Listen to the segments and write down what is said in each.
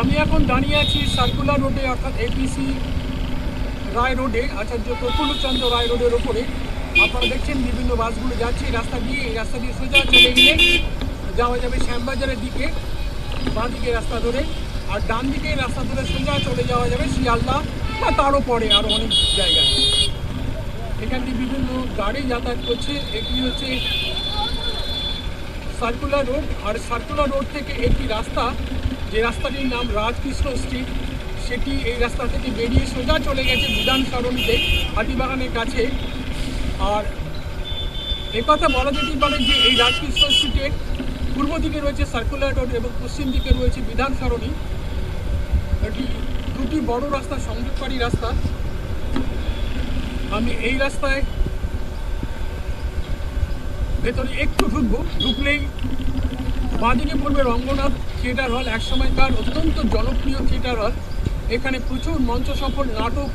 আমি এখন দাঁড়িয়ে আছি সার্কুলার রোডে, অর্থাৎ এপিসি রায় রোডে, আচার্য প্রফুল্লচন্দ্র রায় রোডের ওপরে। আপনারা দেখছেন বিভিন্ন বাসগুলো যাচ্ছে, রাস্তা দিয়ে, এই রাস্তা দিয়ে সোজা চলে গেলে যাওয়া যাবে শ্যামবাজারের দিকে বাঁ দিকে রাস্তা ধরে। আর ডান দিকে রাস্তা ধরে সোজা চলে যাওয়া যাবে শিয়ালদা বা তারও পরে আরও অনেক জায়গায়। এখান দিয়ে বিভিন্ন গাড়ি যাতায়াত করছে। এটি হচ্ছে সার্কুলার রোড। আর সার্কুলার রোড থেকে একটি রাস্তা যে রাস্তাটির নাম রাজকৃষ্ণ স্ট্রিট সেটি এই রাস্তা থেকে বেরিয়ে সোজা চলে গেছে বিধান সরণিতে, হাতিবাগানের কাছে। আর একথা বলা যেতেই পারে যে এই রাজকৃষ্ণ স্ট্রিটের পূর্ব দিকে রয়েছে সার্কুলার রোড এবং পশ্চিম দিকে রয়েছে বিধান সরণি। এটি দুটি বড় রাস্তা, সংযোগকারী রাস্তা। আমি এই রাস্তায় ভেতরে একটু ঢুকবো, ঢুকলেই বাঁদিকে পড়বে রঙ্গনাথ থিয়েটার হল একসময়কার অত্যন্ত জনপ্রিয় থিয়েটার হল। এখানে প্রচুর মঞ্চ সফল নাটক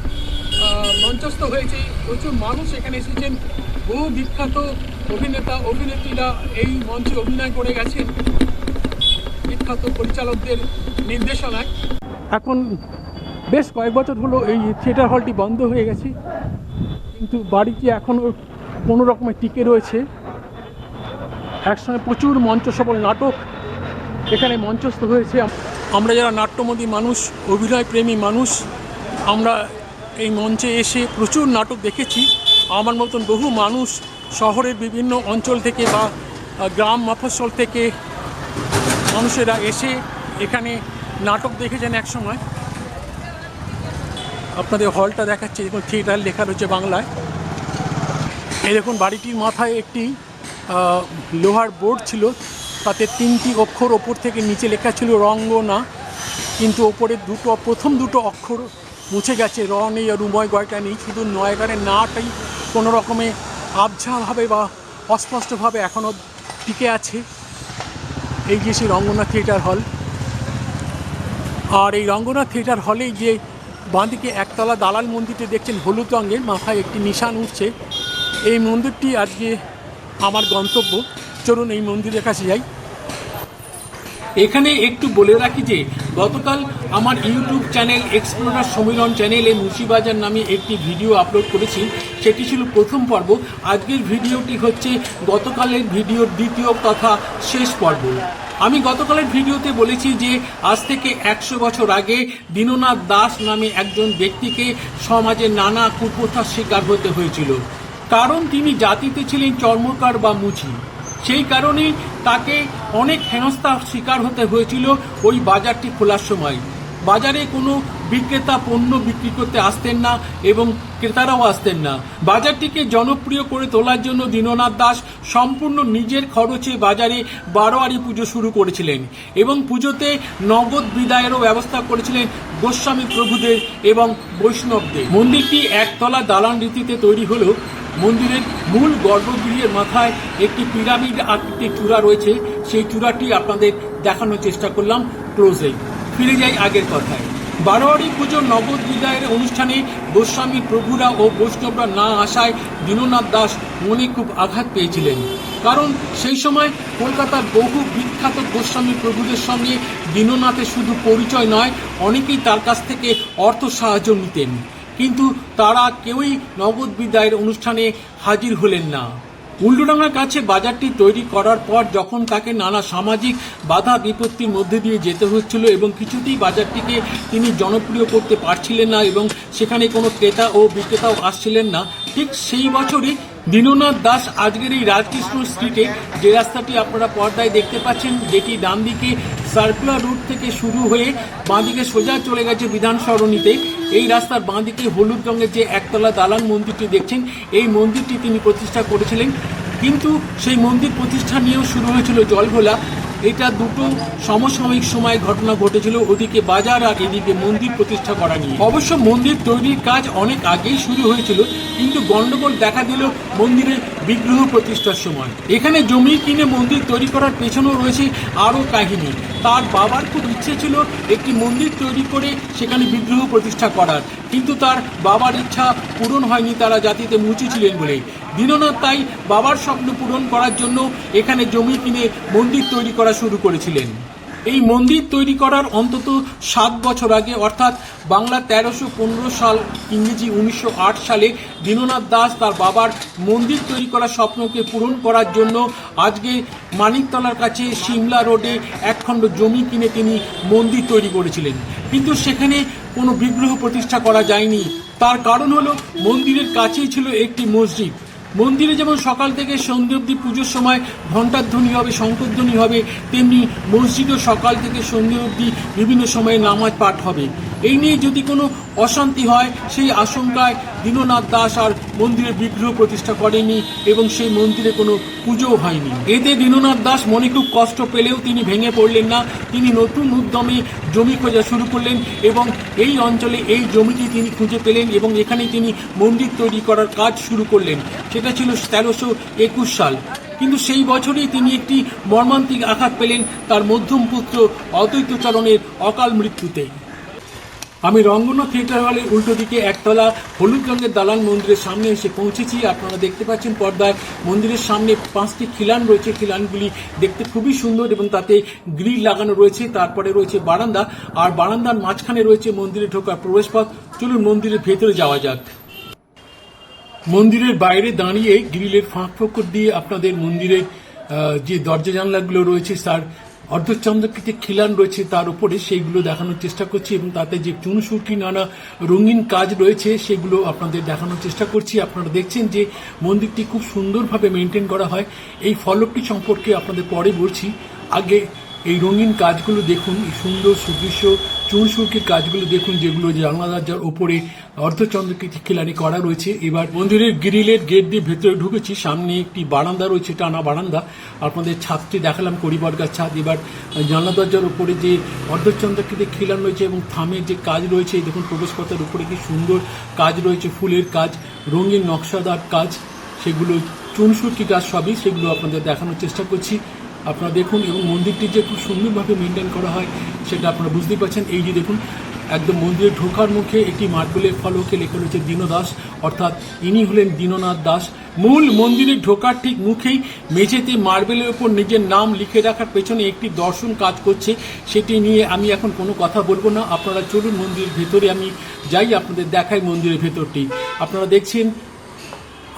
মঞ্চস্থ হয়েছে। প্রচুর মানুষ এখানে এসেছেন। বহু বিখ্যাত অভিনেতা, অভিনেত্রীরা এই মঞ্চে অভিনয় করে গেছেন। বিখ্যাত পরিচালকদের নির্দেশনায়। এখন বেশ কয়েক বছর হলো এই থিয়েটার হলটি বন্ধ হয়ে গেছে। কিন্তু বাড়িটি এখনও কোনো রকমের টিকে রয়েছে। একসময় প্রচুর মঞ্চ সফল নাটক এখানে মঞ্চস্থ হয়েছে। আমরা যারা নাট্যমদী মানুষ অভিনয় প্রেমী মানুষ, আমরা এই মঞ্চে এসে প্রচুর নাটক দেখেছি। আমার মতন বহু মানুষ শহরের বিভিন্ন অঞ্চল থেকে বা গ্রাম মফস্বল থেকে মানুষেরা এসে এখানে নাটক দেখেছেন এক সময় আপনাদের হলটা দেখাচ্ছে দেখুন থিয়েটার লেখা রয়েছে বাংলায়। এই দেখুন, বাড়িটির মাথায় একটি লোহার বোর্ড ছিল, তাতে তিনটি অক্ষর ওপর থেকে নিচে লেখা ছিল রঙ্গনা, কিন্তু ওপরে দুটো, প্রথম দুটো অক্ষর মুছে গেছে, র নেই আর উময় গয়টা নেই, শুধু নয়গানের নাটাই কোনো রকমে আবঝাভাবে বা অস্পষ্টভাবে এখনও টিকে আছে। এই যে সেই রঙ্গনা থিয়েটার হল। আর এই রঙ্গনাথ থিয়েটার হলেই যে বাঁদিকে একতলা দালাল মন্দিরটি দেখছেন হলুদ রঙের, মাথায় একটি নিশান উঠছে। এই মন্দিরটি আজকে আমার গন্তব্য। চলুন এই মন্দিরের কাছে যাই। এখানে একটু বলে রাখি যে, গতকাল আমার ইউটিউব চ্যানেল এক্সপ্লোরার সমীরণ চ্যানেলে মুন্সিবাজার নামে একটি ভিডিও আপলোড করেছি। সেটি ছিল প্রথম পর্ব। আজকের ভিডিওটি হচ্ছে গতকালের ভিডিওর দ্বিতীয় তথা শেষ পর্ব। আমি গতকালের ভিডিওতে বলেছি যে, আজ থেকে একশো বছর আগে দীননাথ দাস নামে একজন ব্যক্তিকে সমাজে নানা কুপ্রথার শিকার হতে হয়েছিল। কারণ তিনি জাতিতে ছিলেন চর্মকার বা মুচি। সেই কারণে তাকে অনেক হেনস্থার শিকার হতে হয়েছিল ওই বাজারটি খোলার সময়। বাজারে কোনো বিক্রেতা পণ্য বিক্রি করতে আসতেন না এবং ক্রেতারাও আসতেন না। বাজারটিকে জনপ্রিয় করে তোলার জন্য দীননাথ দাস সম্পূর্ণ নিজের খরচে বাজারে বারোয়ারি পুজো শুরু করেছিলেন এবং পুজোতে নগদ বিদায়েরও ব্যবস্থা করেছিলেন গোস্বামী প্রভুদের এবং বৈষ্ণবদের। মন্দিরটি একতলা দালান রীতিতে তৈরি হলেও মন্দিরের মূল গর্ভগৃহের মাথায় একটি পিরামিড আকৃতির চূড়া রয়েছে। সেই চূড়াটি আপনাদের দেখানোর চেষ্টা করলাম। ক্লোজেই ফিরে যাই আগের কথায়। বারোয়ারি পুজোর নগদ বিদায়ের অনুষ্ঠানে গোস্বামী প্রভুরা ও বৈষ্ণবরা না আসায় দীননাথ দাস মনে খুব আঘাত পেয়েছিলেন। কারণ সেই সময় কলকাতার বহু বিখ্যাত গোস্বামী প্রভুদের সঙ্গে দীননাথের শুধু পরিচয় নয়, অনেকেই তার কাছ থেকে অর্থ সাহায্য নিতেন। কিন্তু তারা কেউই নগদ বিদায়ের অনুষ্ঠানে হাজির হলেন না। উল্টোডাঙ্গার কাছে বাজারটি তৈরি করার পর যখন তাকে নানা সামাজিক বাধা বিপত্তির মধ্যে দিয়ে যেতে হচ্ছিল এবং কিছুতেই বাজারটিকে তিনি জনপ্রিয় করতে পারছিলেন না এবং সেখানে কোনো ক্রেতা ও বিক্রেতাও আসছিলেন না, ঠিক সেই বছরই দীননাথ দাস আজকের এই রাজকৃষ্ণ স্ট্রিটে যে রাস্তাটি আপনারা পর্দায় দেখতে পাচ্ছেন, যেটি ডান দিকে সার্কুলার রুট থেকে শুরু হয়ে বাঁদিকে সোজা চলে গেছে বিধান সরণিতে। এই রাস্তার বাঁদিকে হলুদ রঙের যে একতলা দালান মন্দিরটি দেখছেন, এই মন্দিরটি তিনি প্রতিষ্ঠা করেছিলেন। কিন্তু সেই মন্দির প্রতিষ্ঠা নিয়েও শুরু হয়েছিল জলঘোলা। এটা দুটো সমসাময়িক সময় ঘটনা ঘটেছিল। ওদিকে বাজার আর এদিকে মন্দির প্রতিষ্ঠা করা নিয়ে। অবশ্য মন্দির তৈরির কাজ অনেক আগেই শুরু হয়েছিল, কিন্তু গণ্ডগোল দেখা দিল মন্দিরের বিগ্রহ প্রতিষ্ঠার সময়। এখানে জমি কিনে মন্দির তৈরি করার পেছনেও রয়েছে আরও কাহিনী। তার বাবার খুব ইচ্ছে ছিল একটি মন্দির তৈরি করে সেখানে বিগ্রহ প্রতিষ্ঠা করার। কিন্তু তার বাবার ইচ্ছা পূরণ হয়নি, তারা জাতিতে মুচি ছিলেন বলে। দীননাথ তাই বাবার স্বপ্ন পূরণ করার জন্য এখানে জমি কিনে মন্দির তৈরি করা শুরু করেছিলেন। এই মন্দির তৈরি করার অন্তত সাত বছর আগে, অর্থাৎ বাংলা তেরোশো পনেরো সাল ইংরেজি উনিশশো আট সালে দীননাথ দাস তার বাবার মন্দির তৈরি করার স্বপ্নকে পূরণ করার জন্য আজকে মানিকতলার কাছে সিমলা রোডে একখণ্ড জমি কিনে তিনি মন্দির তৈরি করেছিলেন। কিন্তু সেখানে কোনো বিগ্রহ প্রতিষ্ঠা করা যায়নি। তার কারণ হলো মন্দিরের কাছেই ছিল একটি মসজিদ। মন্দিরে যেমন সকাল থেকে সন্ধ্যে অবধি পুজোর সময় ঘণ্টার ধ্বনি হবে শঙ্করধ্বনি হবে, তেমনি মসজিদও সকাল থেকে সন্ধ্যে অব্দি বিভিন্ন সময়ে নামাজ পাঠ হবে। এই নিয়ে যদি কোনো অশান্তি হয়, সেই আশঙ্কায় দীননাথ দাস আর মন্দিরে বিগ্রহ প্রতিষ্ঠা করেনি এবং সেই মন্দিরে কোনো পুজোও হয়নি। এতে দীননাথ দাস মনে খুব কষ্ট পেলেও তিনি ভেঙে পড়লেন না। তিনি নতুন উদ্যমে জমি খোঁজা শুরু করলেন এবং এই অঞ্চলে এই জমিটি তিনি খুঁজে পেলেন এবং এখানে তিনি মন্দির তৈরি করার কাজ শুরু করলেন। সেটা ছিল তেরোশো একুশ সাল। কিন্তু সেই বছরই তিনি একটি মর্মান্তিক আঘাত পেলেন তার মধ্যম পুত্র অদ্বৈতচরণের অকাল মৃত্যুতে। আমি রঙ্গনাথ থিয়েটার হলের উল্টো দিকে একতলা হলুদ রঙের দালান মন্দিরের সামনে এসে পৌঁছেছি। আপনারা দেখতে পাচ্ছেন পর্দায় মন্দিরের সামনে পাঁচটি খিলান রয়েছে। খিলানগুলি দেখতে খুবই সুন্দর এবং তাতে গ্রিল লাগানো রয়েছে। তারপরে রয়েছে বারান্দা আর বারান্দার মাঝখানে রয়েছে মন্দিরে ঢোকার প্রবেশপথ। চলুন মন্দিরের ভেতরে যাওয়া যাক। মন্দিরের বাইরে দাঁড়িয়ে গ্রিলের ফাঁক ফোকর দিয়ে আপনাদের মন্দিরের যে দরজা জানলাগুলো রয়েছে তার অর্ধচন্দ্রকৃতি খিলান রয়েছে, তার উপরে সেইগুলো দেখানোর চেষ্টা করছি এবং তাতে যে চুনসুরকি নানা রঙিন কাজ রয়েছে, সেগুলো আপনাদের দেখানোর চেষ্টা করছি। আপনারা দেখছেন যে মন্দিরটি খুব সুন্দরভাবে মেনটেন করা হয়। এই ফলকটি সম্পর্কে আপনাদের পরে বলছি। আগে এই রঙিন কাজগুলো দেখুন, এই সুন্দর সুদৃশ্য চুনসুরকির কাজগুলো দেখুন, যেগুলো জানলা দরজার ওপরে অর্ধচন্দ্রকৃতি খিলানি করা রয়েছে। এবার মন্দিরের গ্রিলের গেট দিয়ে ভেতরে ঢুকেছি, সামনে একটি বারান্দা রয়েছে, টানা বারান্দা। আপনাদের ছাদটি দেখালাম করিবর্গার ছাদ। এবার জানলা দরজার উপরে যে অর্ধচন্দ্রকৃতি খিলান রয়েছে এবং থামের যে কাজ রয়েছে দেখুন প্রবেশপথের উপরে কি সুন্দর কাজ রয়েছে, ফুলের কাজ, রঙিন নকশাদার কাজ, সেগুলো চুনসুরকি কাজ সবই সেগুলো আপনাদের দেখানোর চেষ্টা করছি। আপনারা দেখুন এবং মন্দিরটি যে খুব সুন্দরভাবে মেনটেন করা হয়, সেটা আপনারা বুঝতেই পারছেন। এই যে দেখুন, একদম মন্দিরে ঢোকার মুখে একটি মার্বেলের ফলকে লেখা রয়েছে দীনদাস অর্থাৎ ইনি হলেন দীননাথ দাস। মূল মন্দিরে ঢোকার ঠিক মুখেই মেঝেতে মার্বেলের ওপর নিজের নাম লিখে রাখার পেছনে একটি দর্শন কাজ করছে। সেটি নিয়ে আমি এখন কোনো কথা বলব না। আপনারা চলুন মন্দিরের ভেতরে, আমি যাই আপনাদের দেখাই মন্দিরের ভেতরটি। আপনারা দেখছেন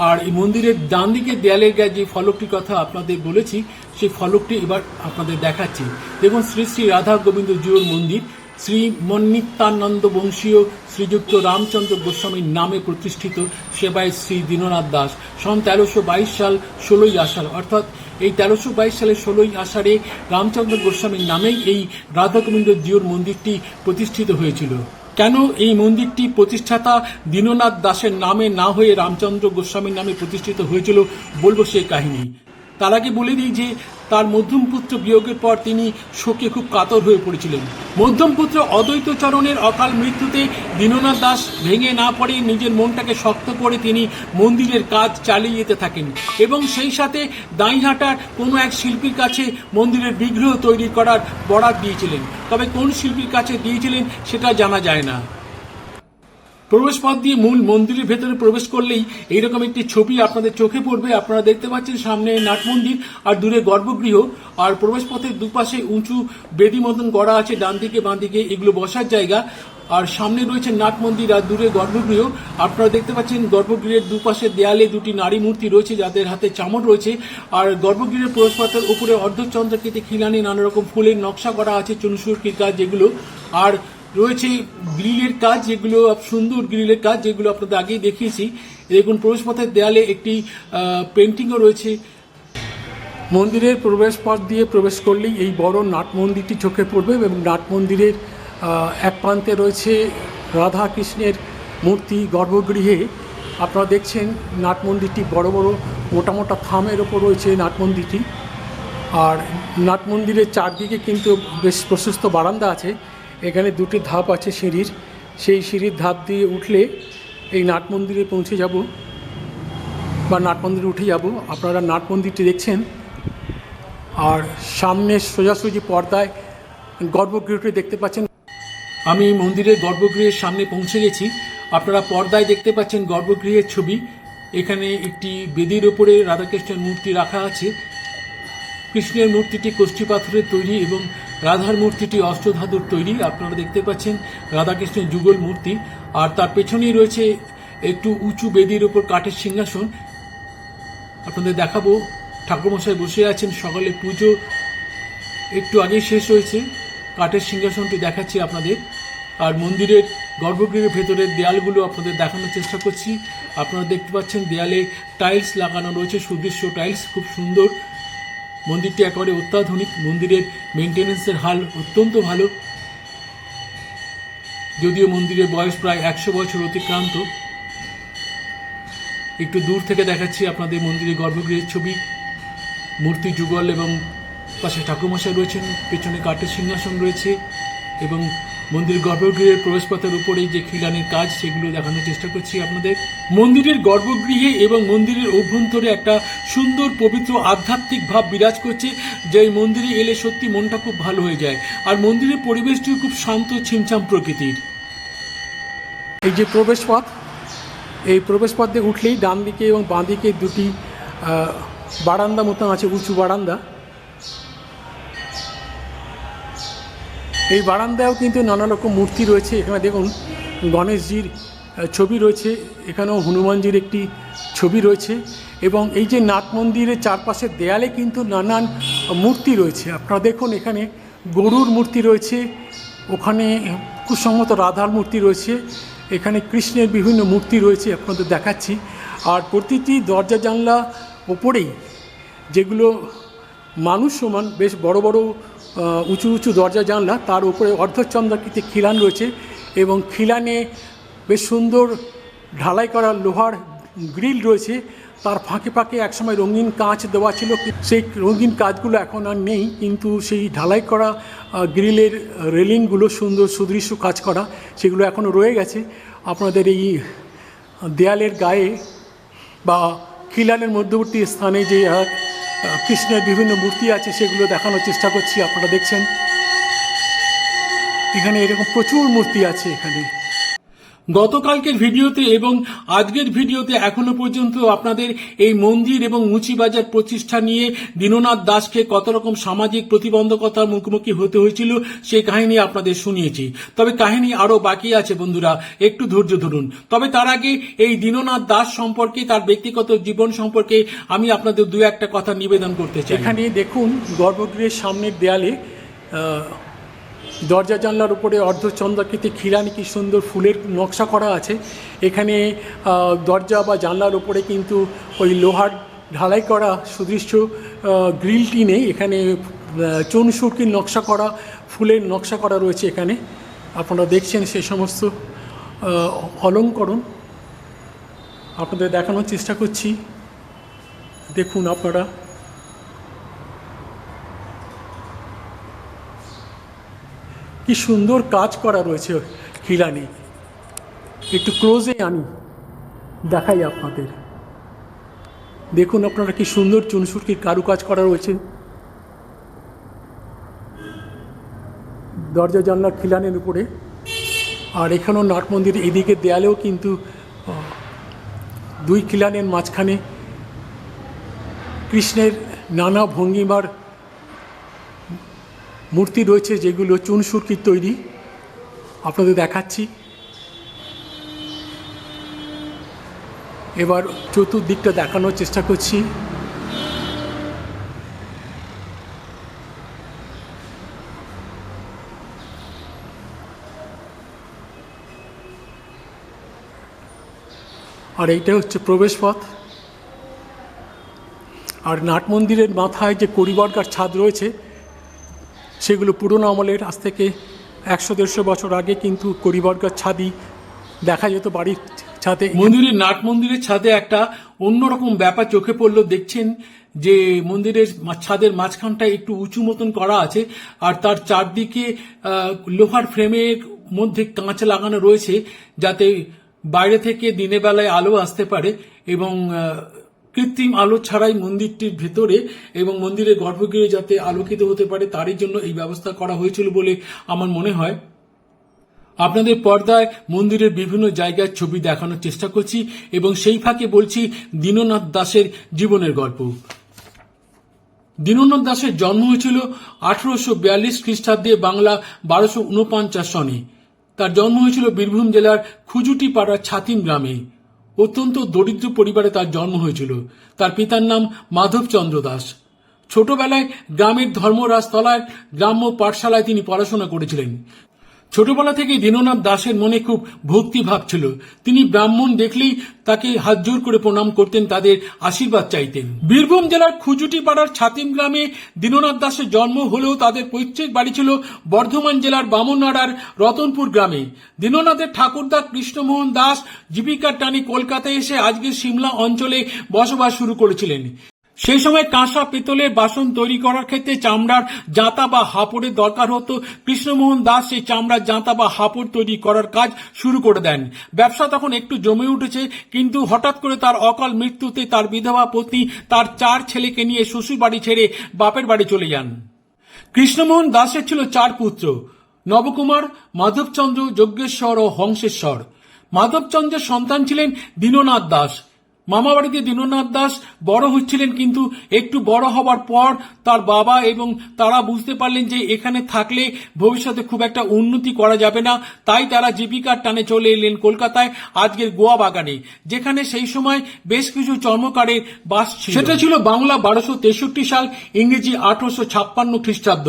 আর এই মন্দিরের ডান দিকে দেয়ালের গায়ে যে ফলকটির কথা আপনাদের বলেছি, সেই ফলকটি এবার আপনাদের দেখাচ্ছি। দেখুন, শ্রী শ্রী রাধা গোবিন্দ জিওর মন্দির, শ্রী মন্নিত্যানন্দ বংশীয় শ্রীযুক্ত রামচন্দ্র গোস্বামীর নামে প্রতিষ্ঠিত, সেবায় শ্রী দীননাথ দাস। সন তেরোশো বাইশ সাল ষোলোই আষাঢ়। অর্থাৎ এই তেরোশো বাইশ সালের ষোলোই আষাঢ়ে রামচন্দ্র গোস্বামীর নামেই এই রাধা গোবিন্দ জিওর মন্দিরটি প্রতিষ্ঠিত হয়েছিল। কেন এই মন্দিরটি প্রতিষ্ঠাতা দীননাথ দাসের নামে না হয়ে রামচন্দ্র গোস্বামীর নামে প্রতিষ্ঠিত হয়েছিল, বলব সেই কাহিনী। তার আগে বলে দিই যে তার মধ্যম পুত্র বিয়োগের পর তিনি শোকে খুব কাতর হয়ে পড়েছিলেন। মধ্যম পুত্র অদ্বৈতচরণের অকাল মৃত্যুতে দীননাথ দাস ভেঙে না পড়ে নিজের মনটাকে শক্ত করে তিনি মন্দিরের কাজ চালিয়ে যেতে থাকেন এবং সেই সাথে দাঁইহাটার কোনো এক শিল্পীর কাছে মন্দিরের বিগ্রহ তৈরি করার বরাদ দিয়েছিলেন। তবে কোন শিল্পীর কাছে দিয়েছিলেন সেটা জানা যায় না। প্রবেশপথ দিয়ে মূল মন্দিরের ভেতরে প্রবেশ করলেই এইরকম একটি ছবি আপনাদের চোখে পড়বে। আপনারা দেখতে পাচ্ছেন সামনে নাট মন্দির আর দূরে গর্ভগৃহ আর প্রবেশ পথের দুপাশে উঁচু বেদি মতন গড়া আছে, ডান দিকে, বাঁ দিকে, এগুলো বসার জায়গা। আর সামনে রয়েছে নাট মন্দির আর দূরে গর্ভগৃহ। আপনারা দেখতে পাচ্ছেন গর্ভগৃহের দুপাশে দেয়ালে দুটি নারী মূর্তি রয়েছে, যাদের হাতে চামড় রয়েছে। আর গর্ভগৃহের প্রবেশপথের উপরে অর্ধচন্দ্রকৃতি খিলানি নানা রকম ফুলের নকশা করা আছে চুনসুরকির কাজ যেগুলো। আর রয়েছে গ্রিলের কাজ, যেগুলো সুন্দর গ্রিলের কাজ, যেগুলো আপনাদের আগেই দেখিয়েছি। দেখুন, প্রবেশপথের দেয়ালে একটি পেন্টিংও রয়েছে। মন্দিরের প্রবেশপথ দিয়ে প্রবেশ করলেই এই বড় নাট মন্দিরটি চোখে পড়বে এবং নাট মন্দিরের এক প্রান্তে রয়েছে রাধা কৃষ্ণের মূর্তি গর্ভগৃহে। আপনারা দেখছেন নাট মন্দিরটি বড় বড় মোটা মোটা থামের ওপর রয়েছে নাট মন্দিরটি। আর নাট মন্দিরের চারদিকে কিন্তু বেশ প্রশস্ত বারান্দা আছে। এখানে দুটি ধাপ আছে সিঁড়ির। সেই সিঁড়ির ধাপ দিয়ে উঠলে এই নাট মন্দিরে পৌঁছে যাব বা নাট মন্দিরে উঠে যাব। আপনারা নাট মন্দিরটি দেখছেন। আর সামনে সোজাসুজি পর্দায় গর্ভগৃহটি দেখতে পাচ্ছেন। আমি মন্দিরের গর্ভগৃহের সামনে পৌঁছে গেছি। আপনারা পর্দায় দেখতে পাচ্ছেন গর্ভগৃহের ছবি। এখানে একটি বেদির ওপরে রাধাকৃষ্ণের মূর্তি রাখা আছে। কৃষ্ণের মূর্তিটি কষ্টি পাথরের তৈরি এবং রাধার মূর্তিটি অষ্টধাতুর তৈরি, আপনারা দেখতে পাচ্ছেন রাধাকৃষ্ণের যুগল মূর্তি, আর তার পেছনেই রয়েছে একটু উঁচু বেদির উপর কাঠের সিংহাসন। আপনাদের দেখাবো, ঠাকুরমশাই বসে আছেন, সকালে পুজো একটু আগেই শেষ হয়েছে, কাঠের সিংহাসনটি দেখাচ্ছি আপনাদের। আর মন্দিরের গর্ভগৃহের ভেতরের দেয়ালগুলো আপনাদের দেখানোর চেষ্টা করছি। আপনারা দেখতে পাচ্ছেন দেয়ালে টাইলস লাগানো রয়েছে, সুদৃশ্য টাইলস, খুব সুন্দর। মন্দিরটি একেবারে অত্যাধুনিক। মন্দিরের মেনটেনেন্সের হাল অত্যন্ত ভালো। যদিও মন্দিরের বয়স প্রায় একশো বছর অতিক্রান্ত। একটু দূর থেকে দেখাচ্ছি আপনাদের মন্দিরের গর্ভগৃহের ছবি। মূর্তি যুগল এবং পাশে ঠাকুরমশাই রয়েছেন, পেছনে কাঠের সিংহাসন রয়েছে এবং মন্দির গর্ভগৃহের প্রবেশপথের উপরেই যে খিলানের কাজ, সেগুলো দেখানোর চেষ্টা করছি আপনাদের। মন্দিরের গর্ভগৃহে এবং মন্দিরের অভ্যন্তরে একটা সুন্দর, পবিত্র, আধ্যাত্মিক ভাব বিরাজ করছে, যে মন্দিরে এলে সত্যি মনটা খুব ভালো হয়ে যায়। আর মন্দিরের পরিবেশটিও খুব শান্ত, ছিমছাম প্রকৃতির। এই যে প্রবেশপথ, এই প্রবেশপথ দিয়ে উঠলেই ডান দিকে এবং বাঁ দিকে দুটি বারান্দা মতন আছে, উঁচু বারান্দা। এই বারান্দায়ও কিন্তু নানা রকম মূর্তি রয়েছে। এখানে দেখুন গণেশজির ছবি রয়েছে, এখানেও হনুমানজির একটি ছবি রয়েছে এবং এই যে নাট মন্দিরের চারপাশের দেয়ালে কিন্তু নানান মূর্তি রয়েছে। আপনারা দেখুন এখানে গরুর মূর্তি রয়েছে, ওখানে সম্ভবত রাধার মূর্তি রয়েছে, এখানে কৃষ্ণের বিভিন্ন মূর্তি রয়েছে, আপনাদের দেখাচ্ছি। আর প্রতিটি দরজা, জানলা ওপরেই যেগুলো মানুষ সমান, বেশ বড় বড় উঁচু উঁচু দরজা, জানলা, তার উপরে অর্ধচন্দ্রাকৃতি খিলান রয়েছে এবং খিলানে বেশ সুন্দর ঢালাই করা লোহার গ্রিল রয়েছে। তার ফাঁকে ফাঁকে একসময় রঙিন কাঁচ দেওয়া ছিল। সেই রঙিন কাজগুলো এখন আর নেই, কিন্তু সেই ঢালাই করা গ্রিলের রেলিংগুলো সুন্দর সুদৃশ্য কাজ করা, সেগুলো এখনও রয়ে গেছে। আপনাদের এই দেয়ালের গায়ে বা খিলানের মধ্যবর্তী স্থানে যে কৃষ্ণের বিভিন্ন মূর্তি আছে, সেগুলো দেখানোর চেষ্টা করছি, আপনারা দেখছেন। এখানে এরকম প্রচুর মূর্তি আছে এখানে। গতকালকের ভিডিওতে এবং আজকের ভিডিওতে এখনও পর্যন্ত আপনাদের এই মন্দির এবং মুচিবাজার প্রতিষ্ঠা নিয়ে দীননাথ দাসকে কত রকম সামাজিক প্রতিবন্ধকতার মুখোমুখি হতে হয়েছিল সেই কাহিনী আপনাদের শুনিয়েছি। তবে কাহিনী আরও বাকি আছে বন্ধুরা, একটু ধৈর্য ধরুন। তবে তার আগে এই দীননাথ দাস সম্পর্কে, তার ব্যক্তিগত জীবন সম্পর্কে আমি আপনাদের দু একটা কথা নিবেদন করতে চাই। এখানে দেখুন, গর্ভগৃহের সামনের দেয়ালে দরজা জানলার উপরে অর্ধচন্দ্রাকৃতি খিলানি কি সুন্দর ফুলের নকশা করা আছে। এখানে দরজা বা জানলার উপরে কিন্তু ওই লোহার ঢালাই করা সুদৃশ্য গ্রিলটি নেই। এখানে চুনসুরকির নকশা করা, ফুলের নকশা করা রয়েছে এখানে। আপনারা দেখছেন সে সমস্ত অলঙ্করণ। আপনাদের দেখানোর চেষ্টা করছি। দেখুন আপনারা। কি সুন্দর কাজ করা রয়েছে খিলানে। একটু ক্লোজে আনি, দেখাই আপনাদের। দেখুন আপনারা কি সুন্দর চুনসুরকির কারুকাজ করা রয়েছে। দরজা জানলার খিলানের উপরে। আর এখানেও নাট মন্দির, এদিকে দেয়ালেও কিন্তু দুই খিলানের মাঝখানে কৃষ্ণের নানা ভঙ্গিমার মূর্তি রয়েছে যেগুলো চুনসুরকির তৈরি। আপনাদের দেখাচ্ছি। এবার চতুর্দিকটা দেখানোর চেষ্টা করছি। আর এইটা হচ্ছে প্রবেশপথ। আর নাট মন্দিরের মাথায় যে করিবর্গার ছাদ রয়েছে সেগুলো পুরনো আমলের আজ থেকে একশো, দেড়শো বছর আগে কিন্তু করিবর্গার ছাদই দেখা যেত, বাড়ির ছাদে মন্দিরের নাট মন্দিরের ছাদে একটা অন্যরকম ব্যাপার চোখে পড়ল। দেখছেন যে মন্দিরের ছাদের মাঝখানটা একটু উঁচু মতন করা আছে আর তার চারদিকে লোহার ফ্রেমের মধ্যে কাঁচ লাগানো রয়েছে যাতে বাইরে থেকে দিনের বেলায় আলো আসতে পারে এবং কৃত্রিম আলো ছাড়াই মন্দিরটির ভেতরে এবং মন্দিরের গর্ভগৃহে যাতে আলোকিত হতে পারে, তারই জন্য এই ব্যবস্থা করা হয়েছিল বলে আমার মনে হয়। আপনাদের পর্দায় মন্দিরের বিভিন্ন জায়গার ছবি দেখানোর চেষ্টা করছি এবং সেই ফাঁকে বলছি দীননাথ দাসের জীবনের গল্প। দীননাথ দাসের জন্ম হয়েছিল আঠারোশো বিয়াল্লিশ খ্রিস্টাব্দে বাংলা বারোশো উনপঞ্চাশ সনে। তার জন্ম হয়েছিল বীরভূম জেলার খুজুটি পাড়ার ছাতিম গ্রামে। অত্যন্ত দরিদ্র পরিবারে তার জন্ম হয়েছিল। তার পিতার নাম মাধবচন্দ্র দাস। ছোটবেলায় গ্রামের ধর্মরাজতলার গ্রাম্য পাঠশালায় তিনি পড়াশোনা করেছিলেন। ছোটবেলা থেকে দীননাথ দাসের মনে খুব ভক্তি ভাব ছিল। তিনি ব্রাহ্মণ দেখলেই তাকে হাত জোর করে প্রণাম করতেন, তাদের আশীর্বাদ চাইতেন। বীরভূম জেলার খুজুটি পাড়ার ছাতিম গ্রামে দীননাথ দাসের জন্ম হলেও তাদের পৈতৃক বাড়ি ছিল বর্ধমান জেলার বামননাড়ার রতনপুর গ্রামে। দীননাথের ঠাকুরদা কৃষ্ণমোহন দাস জীবিকার টানে কলকাতায় এসে আজকের সিমলা অঞ্চলে বসবাস শুরু করেছিলেন। সেই সময় কাঁসা পিতলের বাসন তৈরি করার ক্ষেত্রে চামড়ার জাঁতা বা হাপড়ের দরকার হতো। কৃষ্ণমোহন দাস সেই চামড়ার জাঁতা বা হাপড় তৈরি করার কাজ শুরু করে দেন। ব্যবসা তখন একটু জমে উঠেছে, কিন্তু হঠাৎ করে তার অকাল মৃত্যুতে তার বিধবা পত্নী তার চার ছেলেকে নিয়ে শ্বশুর বাড়ি ছেড়ে বাপের বাড়ি চলে যান। কৃষ্ণমোহন দাসের ছিল চার পুত্র, নবকুমার, মাধবচন্দ্র, যজ্ঞেশ্বর ও হংসেশ্বর। মাধবচন্দ্রের সন্তান ছিলেন দীননাথ দাস। মামা বাড়িতে দীননাথ দাস বড় হচ্ছিলেন কিন্তু একটু বড় হবার পর তার বাবা এবং তারা বুঝতে পারলেন যে এখানে থাকলে ভবিষ্যতে খুব একটা উন্নতি করা যাবে না। তাই তারা জীবিকার টানে চলে এলেন কলকাতায় আজকের গোয়া বাগানে, যেখানে সেই সময় বেশ কিছু চর্মকারের বাস ছিল। সেটা ছিল বাংলা বারোশো তেষট্টি সাল ইংরেজি আঠারোশো ছাপ্পান্ন খ্রিস্টাব্দ।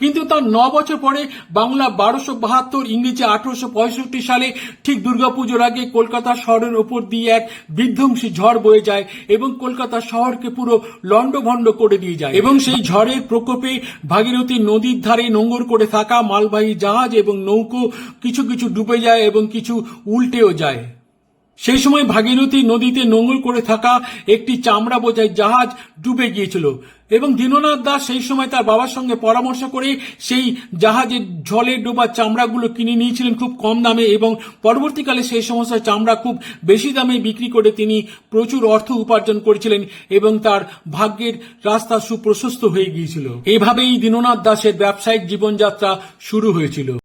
কিন্তু তার ন বছর পরে বাংলা বারোশো বাহাত্তর, ইংরেজি আঠারোশো পঁয়ষট্টি সালে ঠিক দুর্গাপুজোর আগে কলকাতা শহরের ওপর দিয়ে এক বিধ্বংসী ঝড় বয়ে যায় এবং কলকাতা শহরকে পুরো লণ্ডভণ্ড করে দিয়ে যায়। এবং সেই ঝড়ের প্রকোপে ভাগীরথী নদীর ধারে নোঙর করে থাকা মালবাহী জাহাজ এবং নৌকো কিছু কিছু ডুবে যায় এবং কিছু উল্টেও যায়। সেই সময় ভাগীরথী নদীতে নোঙর করে থাকা একটি চামড়া বোঝাই জাহাজ ডুবে গিয়েছিল। এবং দীননাথ দাস সেই সময় তার বাবার সঙ্গে পরামর্শ করে সেই জাহাজের জলে ডোবা চামড়াগুলো কিনে নিয়েছিলেন খুব কম দামে এবং পরবর্তীকালে সেই সমস্ত চামড়া খুব বেশি দামে বিক্রি করে তিনি প্রচুর অর্থ উপার্জন করেছিলেন এবং তার ভাগ্যের রাস্তা সুপ্রশস্ত হয়ে গিয়েছিল। এভাবেই দীননাথ দাসের ব্যবসায়িক জীবনযাত্রা শুরু হয়েছিল।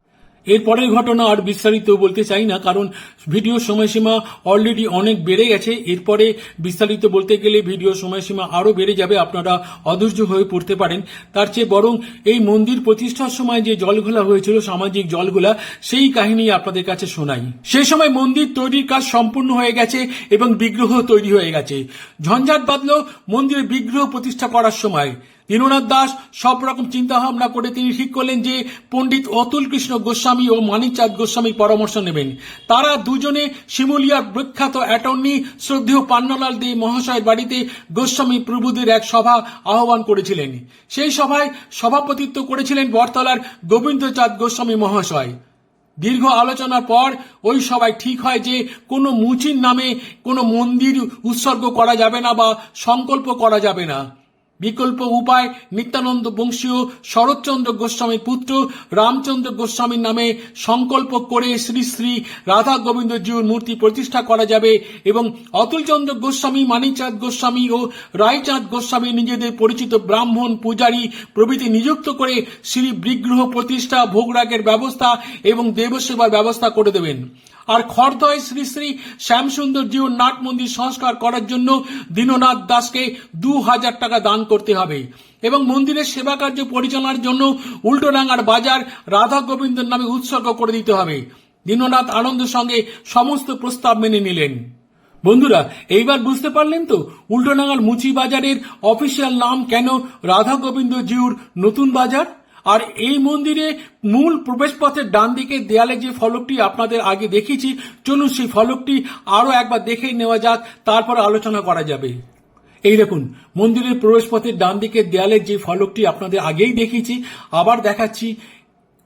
এর পরের ঘটনা আর বিস্তারিত বলতে চাই না, কারণ ভিডিও সময়সীমা অলরেডি অনেক বেড়ে গেছে। এরপরে বিস্তারিত বলতে গেলে ভিডিও সময়সীমা আরও বেড়ে যাবে, আপনারা অধৈর্য হয়ে পড়তে পারেন। তার চেয়ে বরং এই মন্দির প্রতিষ্ঠার সময় যে জলঘোলা হয়েছিল, সামাজিক জলঘোলা, সেই কাহিনী আপনাদের কাছে শোনাই। সেই সময় মন্দির তৈরির কাজ সম্পূর্ণ হয়ে গেছে এবং বিগ্রহ তৈরি হয়ে গেছে। ঝঞ্ঝাট বাঁধল মন্দিরে বিগ্রহ প্রতিষ্ঠা করার সময়। দীননাথ দাস সব রকম চিন্তা ভাবনা করে তিনি ঠিক করলেন যে পণ্ডিত অতুল কৃষ্ণ গোস্বামী ও মানিকচাঁদ গোস্বামীর পরামর্শ নেবেন। তারা দুজনে শিমুলিয়ার বিখ্যাত অ্যাটর্নি শ্রদ্ধেয় পান্নালাল দে মহাশয়ের বাড়িতে গোস্বামী প্রভুদের এক সভা আহ্বান করেছিলেন। সেই সভায় সভাপতিত্ব করেছিলেন বরতলার গোবিন্দচাঁদ গোস্বামী মহাশয়। দীর্ঘ আলোচনার পর ওই সবাই ঠিক হয় যে কোনো মুচির নামে কোনো মন্দির উৎসর্গ করা যাবে না বা সংকল্প করা যাবে না। বিকল্প উপায় নিত্যানন্দ বংশীয় শরৎচন্দ্র গোস্বামীর পুত্র রামচন্দ্র গোস্বামীর নামে সংকল্প করে শ্রী শ্রী রাধা গোবিন্দ জিউর মূর্তি প্রতিষ্ঠা করা যাবে এবং অতুলচন্দ্র গোস্বামী, মানিকচাঁদ গোস্বামী ও রায়চাঁদ গোস্বামী নিজেদের পরিচিত ব্রাহ্মণ পূজারী প্রভৃতি নিযুক্ত করে শ্রী বিগ্রহ প্রতিষ্ঠা, ভোগরাগের ব্যবস্থা এবং দেবসেবার ব্যবস্থা করে দেবেন। আর খড়দয় শ্রী শ্রী শ্যামসুন্দর জিউর নাট মন্দির সংস্কার করার জন্য দীননাথ দাসকে দু হাজার টাকা দান করতে হবে। এবং মন্দিরের সেবা কার্য পরিচালনার জন্য উল্টোডাঙ্গার বাজার রাধা গোবিন্দর নামে উৎসর্গ করে দিতে হবে। দীননাথ আনন্দের সঙ্গে সমস্ত প্রস্তাব মেনে নিলেন। বন্ধুরা, এইবার বুঝতে পারলেন তো উল্টোডাঙ্গার মুচি বাজারের অফিসিয়াল নাম কেন রাধা গোবিন্দ জিউর নতুন বাজার? আর এই মন্দিরে মূল প্রবেশপথের ডান দিকে দেয়ালে যে ফলকটি আপনাদের আগে দেখিয়েছি, চলুন সেই ফলকটি আরও একবার দেখে নেওয়া যাক, তারপর আলোচনা করা যাবে। এই দেখুন, মন্দিরের প্রবেশপথের ডান দিকের দেয়ালে যে ফলকটি আপনাদের আগেই দেখিয়েছি, আবার দেখাচ্ছি।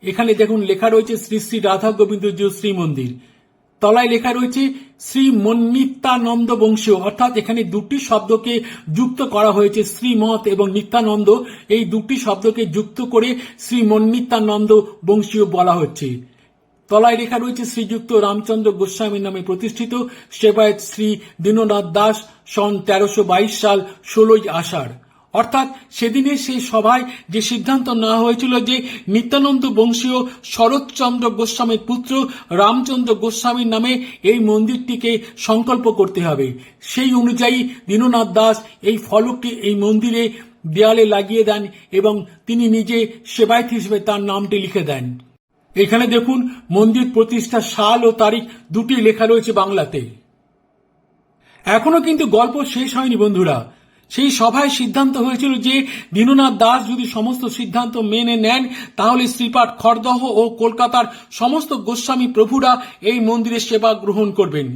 এখানে দেখুন, লেখা রয়েছে শ্রী শ্রী রাধা গোবিন্দ শ্রী মন্দির তলায় লেখা রয়েছে, শ্রী মন্নিত্যানন্দ বংশীয় অর্থাৎ এখানে দুটি শব্দকে যুক্ত করা হয়েছে শ্রীমত এবং নিত্যানন্দ। এই দুটি শব্দকে যুক্ত করে শ্রী মন্নিত্যানন্দ বংশীয় বলা হচ্ছে। তলায় লেখা রয়েছে, শ্রীযুক্ত রামচন্দ্র গোস্বামীর নামে প্রতিষ্ঠিত, সেবায়ত শ্রী দীননাথ দাস, সন তেরোশো সাল ষোলোই আষাঢ়। অর্থাৎ সেদিনের সেই সভায় যে সিদ্ধান্ত নেওয়া হয়েছিল যে নিত্যানন্দ বংশীয় শরৎচন্দ্র গোস্বামীর পুত্র রামচন্দ্র গোস্বামীর নামে এই মন্দিরটিকে সংকল্প করতে হবে। সেই অনুযায়ী দীননাথ দাস এই ফলকটি এই মন্দিরে দেয়ালে লাগিয়ে দেন এবং তিনি নিজে সেবায়ত হিসেবে তার নামটি লিখে দেন। এখানে দেখুন, মন্দির প্রতিষ্ঠা সাল ও তারিখ দুটি লেখা রয়েছে বাংলাতে। এখনও কিন্তু গল্প শেষ হয়নি বন্ধুরা। সেই সভায় সিদ্ধান্ত হয়েছিল যে দীননাথ দাস যদি সমস্ত সিদ্ধান্ত মেনে নেন, তাহলে শ্রীপাঠ খড়দহ ও কলকাতার সমস্ত গোস্বামী প্রভুরা এই মন্দিরের সেবা গ্রহণ করবেন।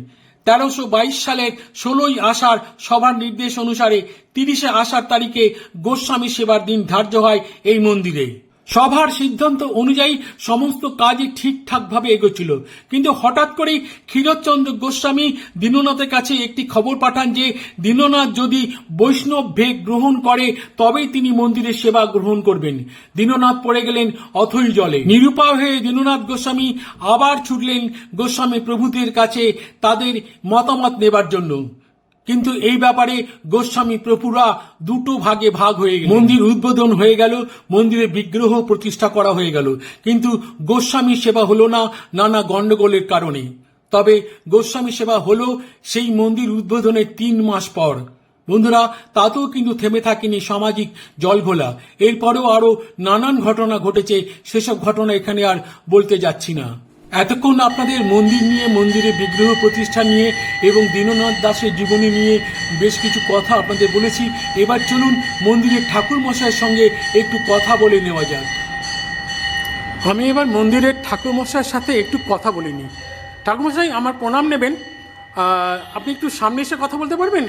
তেরোশো বাইশ সালের ষোলোই আষাঢ় সভার নির্দেশ অনুসারে তিরিশে আষাঢ় তারিখে গোস্বামী সেবার দিন ধার্য হয় এই মন্দিরে। সভার সিদ্ধান্ত অনুযায়ী সমস্ত কাজই ঠিকঠাকভাবে এগোচ্ছিল। কিন্তু হঠাৎ করেই ক্ষীরচন্দ্র গোস্বামী দীননাথের কাছে একটি খবর পাঠান যে, দীননাথ যদি বৈষ্ণব ভেগ গ্রহণ করে, তবেই তিনি মন্দিরের সেবা গ্রহণ করবেন। দীননাথ পড়ে গেলেন অথই জলে। নিরুপায় হয়ে দীননাথ গোস্বামী আবার ছুটলেন গোস্বামী প্রভুদের কাছে তাদের মতামত নেবার জন্য। কিন্তু এই ব্যাপারে গোস্বামী প্রভুরা দুটো ভাগে ভাগ হয়ে গেল। মন্দির উদ্বোধন হয়ে গেল, মন্দিরে বিগ্রহ প্রতিষ্ঠা করা হয়ে গেল। কিন্তু গোস্বামী সেবা হলো না নানা গন্ডগোলের কারণে। তবে গোস্বামী সেবা হলো সেই মন্দির উদ্বোধনের তিন মাস পর। বন্ধুরা, তাতেও কিন্তু থেমে থাকেনি সামাজিক জলঘোলা। এরপরেও আরও নানান ঘটনা ঘটেছে। সেসব ঘটনা এখানে আর বলতে যাচ্ছি না। এতক্ষণ আপনাদের মন্দির নিয়ে, মন্দিরে বিগ্রহ প্রতিষ্ঠা নিয়ে এবং দীননাথ দাসের জীবনী নিয়ে বেশ কিছু কথা আপনাদের বলেছি। এবার চলুন মন্দিরের ঠাকুর মশাইয়ের সঙ্গে একটু কথা বলে নেওয়া যাক। আমি এবার মন্দিরের ঠাকুর মশাইয়ের সাথে একটু কথা বলে নিই। ঠাকুরমশাই, আমার প্রণাম নেবেন। আপনি একটু সামনে এসে কথা বলতে পারবেন?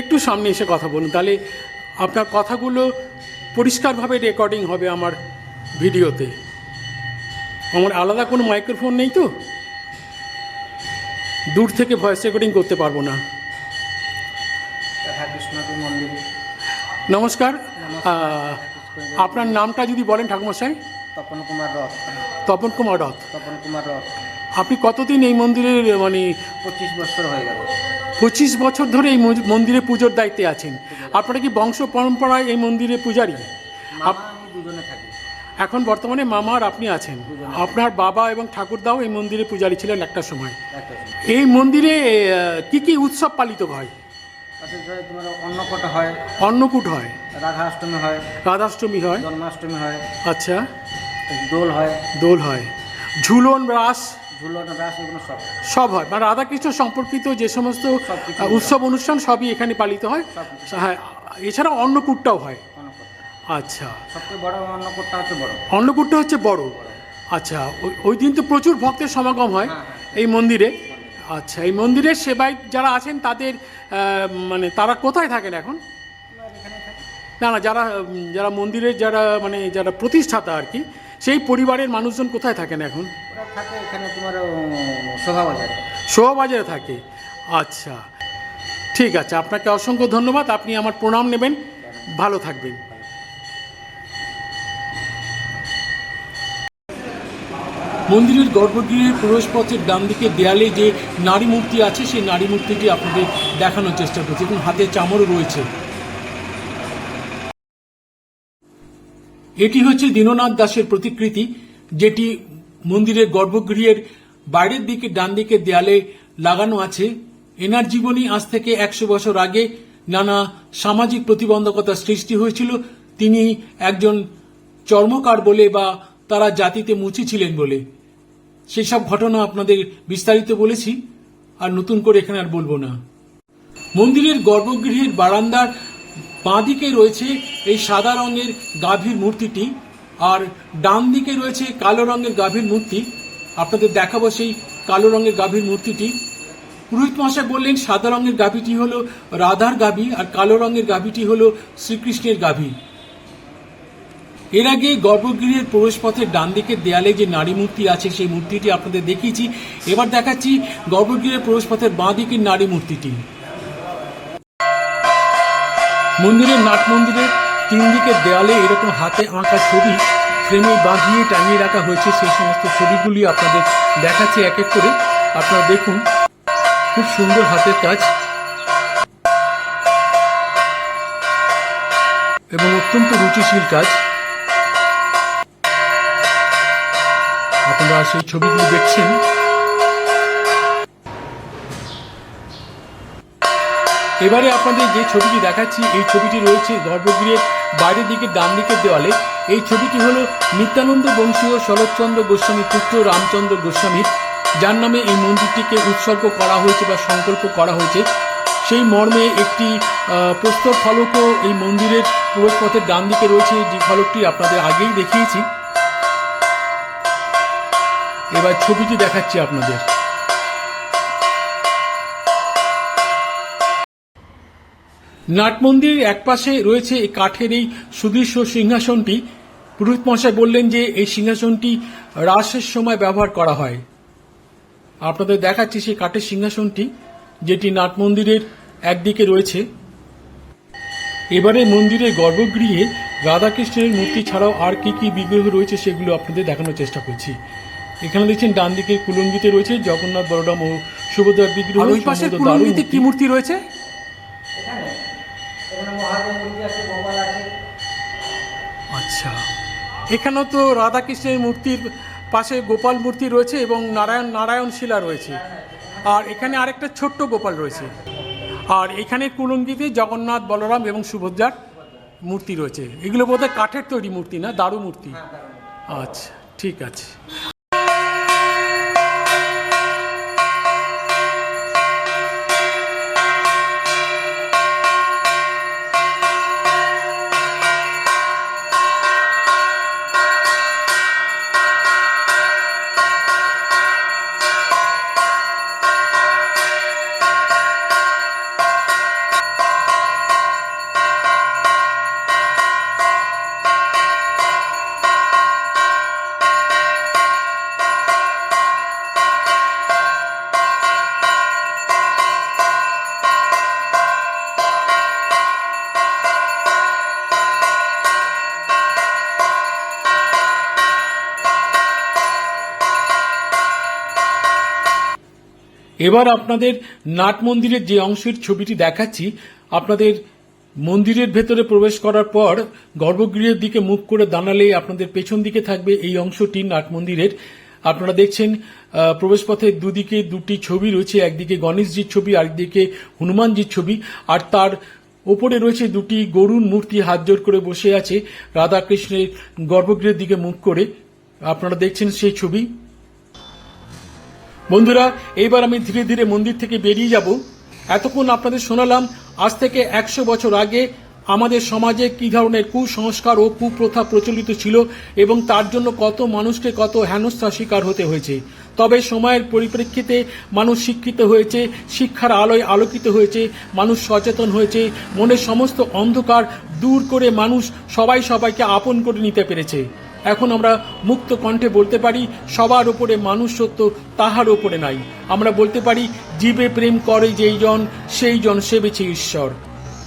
একটু সামনে এসে কথা বলুন, তাহলে আপনার কথাগুলো পরিষ্কারভাবে রেকর্ডিং হবে আমার ভিডিওতে। আমার আলাদা কোনো মাইক্রোফোন নেই তো? দূর থেকে ভয়েস রেকর্ডিং করতে পারব না। নমস্কার। আপনার নামটা যদি বলেন ঠাকুমশাই তপন কুমার রথ। তপন কুমার রথ। তপন কুমার রথ। আপনি কতদিন এই মন্দিরের মানে পঁচিশ বছর হয়ে গেল। পঁচিশ বছর ধরে এই মন্দিরে পুজোর দায়িত্বে আছেন। আপনারা কি বংশ পরম্পরায় এই মন্দিরে পূজারী? দুজনে থাকি। এখন বর্তমানে মামা আর আপনি আছেন। আপনার বাবা এবং ঠাকুরদাও এই মন্দিরে পূজারী ছিলেন একটা সময়। এই মন্দিরে কি কি উৎসব পালিত হয়? তোমার অন্নকটা হয়। অন্নকূট হয়। রাধাষ্টমী হয়। রাধাষ্টমী হয়। জন্মাষ্টমী হয়। আচ্ছা। দোল হয়। দোল হয়। ঝুলন রাস সব হয়। মানে রাধাকৃষ্ণ সম্পর্কিত যে সমস্ত উৎসব অনুষ্ঠান সবই এখানে পালিত হয়। হ্যাঁ এছাড়া অন্নকূটটাও হয়। আচ্ছা। সবচেয়ে বড় অন্নকূটটা হচ্ছে বড়। অন্নকূটটা হচ্ছে বড়? আচ্ছা ওই- ওই দিন তো প্রচুর ভক্তের সমাগম হয় হ্যাঁ, এই মন্দিরে। আচ্ছা এই মন্দিরের সেবায় যারা আছেন তাদের মানে তারা কোথায় থাকেন এখন? না না যারা যারা মন্দিরের যারা মানে যারা প্রতিষ্ঠাতা আর কি সেই পরিবারের মানুষজন কোথায় থাকেন এখন? ওরা থাকে এখানে তোমার শোভাবাজারে। শোভাবাজারে থাকে। আচ্ছা ঠিক আছে আপনাকে অসংখ্য ধন্যবাদ। আপনি আমার প্রণাম নেবেন। ভালো থাকবেন। মন্দিরের গর্ভগৃহের প্রবেশপথের ডান দিকে দেয়ালে যে নারী মূর্তি আছে, সেই নারী মূর্তিটি আপনাদের দেখানোর চেষ্টা করছি এবং হাতে চামড়ও রয়েছে। এটি হচ্ছে দীননাথ দাসের প্রতিকৃতি, যেটি মন্দিরের গর্ভগৃহের বাইরের দিকে, ডান দিকে দেয়ালে লাগানো আছে। এনার জীবনী আজ থেকে একশো বছর আগে নানা সামাজিক প্রতিবন্ধকতার সৃষ্টি হয়েছিল। তিনি একজন চর্মকার বলে বা তারা জাতিতে মুচি ছিলেন বলে। সেই সব ঘটনা আপনাদের বিস্তারিত বলেছি, আর নতুন করে এখানে আর বলব না। মন্দিরের গর্ভগৃহের বারান্দার বাঁদিকে রয়েছে এই সাদা রঙের গাভীর মূর্তিটি, আর ডান দিকে রয়েছে কালো রঙের গাভীর মূর্তি। আপনাদের দেখাবো সেই কালো রঙের গাভীর মূর্তিটি। পুরোহিত মশাই বললেন, সাদা রঙের গাভীটি হলো রাধার গাভী, আর কালো রঙের গাভীটি হলো শ্রীকৃষ্ণের গাভী। এর আগে গর্ভগৃহের প্রবেশপথের ডান দিকের দেয়ালে যে নারী মূর্তি আছে, সেই মূর্তিটি আপনাদের দেখিয়েছি। এবার দেখাচ্ছি গর্ভগৃহের প্রবেশপথের বাঁ দিকের নারী মূর্তিটি। মন্দিরের নাট মন্দিরের তিন দিকের দেয়ালে এরকম হাতে আঁকা ছবি ফ্রেমে বাঁধিয়ে টাঙিয়ে রাখা হয়েছে, সেই সমস্ত ছবিগুলি আপনাদের দেখাচ্ছি এক এক করে। আপনারা দেখুন, খুব সুন্দর হাতের কাজ। এবং অত্যন্ত রুচিশীল কাজ। আপনারা সেই ছবিগুলি দেখছেন। এবারে আপনাদের যে ছবিটি দেখাচ্ছি, এই ছবিটি রয়েছে গর্ভগৃহের বাইরের দিকে, ডান দিকের দেওয়ালে। এই ছবিটি হলো নিত্যানন্দ বংশীয় শরৎচন্দ্র গোস্বামী, পুত্র রামচন্দ্র গোস্বামীর যার নামে এই মন্দিরটিকে উৎসর্গ করা হয়েছে বা সংকল্প করা হয়েছে। সেই মর্মে একটি প্রস্তর ফলকও এই মন্দিরের প্রবেশপথের ডান দিকে রয়েছে। যে ফলকটি আপনাদের আগেই দেখিয়েছি। এবার ছবিটি দেখাচ্ছি আপনাদের। নাট মন্দিরের একপাশে রয়েছে কাঠের এই সুদৃশ্য সিংহাসনটি। পুরোহিত মশাই বললেন যে এই সিংহাসনটি রাসের সময় ব্যবহার করা হয়। আপনাদের দেখাচ্ছি সেই কাঠের সিংহাসনটি, যেটি নাট মন্দিরের একদিকে রয়েছে। এবারে মন্দিরের গর্ভগৃহে রাধাকৃষ্ণের মূর্তি ছাড়াও আর কি কি বিগ্রহ রয়েছে সেগুলো আপনাদের দেখানোর চেষ্টা করছি। এখানে দেখছেন ডান দিকে কুলঙ্গিতে রয়েছে জগন্নাথ বলরাম ও সুভদ্রার বিগ্রহ। আর ওই পাশে কুলঙ্গিতে। কি মূর্তি রয়েছে? এখানে এখানে মহাদেব মূর্তি আছে গোপাল আছে। আচ্ছা। এখানেও তো রাধাকৃষ্ণের মূর্তির পাশে গোপাল মূর্তি রয়েছে এবং নারায়ণ নারায়ণ শিলা রয়েছে। আর এখানে আরেকটা ছোট্ট গোপাল রয়েছে। আর এখানে কুলঙ্গিতে জগন্নাথ বলরাম এবং সুভদ্রার মূর্তি রয়েছে। এগুলো বোধহয় কাঠের তৈরি মূর্তি না? দারু মূর্তি। আচ্ছা ঠিক আছে। এবার আপনাদের নাট মন্দিরের যে অংশের ছবিটি দেখাচ্ছি, আপনাদের মন্দিরের ভেতরে প্রবেশ করার পর গর্ভগৃহের দিকে মুখ করে দাঁড়ালে আপনাদের পেছন দিকে থাকবে এই অংশটি নাট মন্দিরের। আপনারা দেখছেন প্রবেশপথের দুদিকে দুটি ছবি রয়েছে, একদিকে গণেশজির ছবি, আরেকদিকে হনুমানজির ছবি। আর তার ওপরে রয়েছে দুটি গরুণ মূর্তি হাত জোর করে বসে আছে রাধাকৃষ্ণের গর্ভগৃহের দিকে মুখ করে। আপনারা দেখছেন সেই ছবি। বন্ধুরা, এইবার আমি ধীরে ধীরে মন্দির থেকে বেরিয়ে যাব। এতক্ষণ আপনাদের শোনালাম, আজ থেকে একশো বছর আগে আমাদের সমাজে কি ধরনের কুসংস্কার ও কুপ্রথা প্রচলিত ছিল এবং তার জন্য কত মানুষকে কত হেনস্থার শিকার হতে হয়েছে। তবে সময়ের পরিপ্রেক্ষিতে মানুষ শিক্ষিত হয়েছে, শিক্ষার আলোয় আলোকিত হয়েছে, মানুষ সচেতন হয়েছে, মনের সমস্ত অন্ধকার দূর করে মানুষ সবাই সবাইকে আপন করে নিতে পেরেছে। এখন আমরা মুক্ত কণ্ঠে বলতে পারি, সবার উপরে মানুষ সত্য তাহার উপরে নাই। আমরা বলতে পারি, জীবে প্রেম করে যেই জন, সেই জন সেবেছে ঈশ্বর।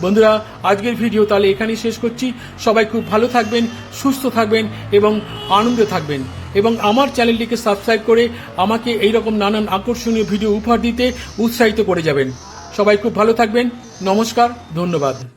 বন্ধুরা, আজকের ভিডিও তাহলে এখানেই শেষ করছি। সবাই খুব ভালো থাকবেন, সুস্থ থাকবেন এবং আনন্দে থাকবেন। এবং আমার চ্যানেলটিকে সাবস্ক্রাইব করে আমাকে এইরকম নানান আকর্ষণীয় ভিডিও উপহার দিতে উৎসাহিত করে যাবেন। সবাই খুব ভালো থাকবেন। নমস্কার, ধন্যবাদ।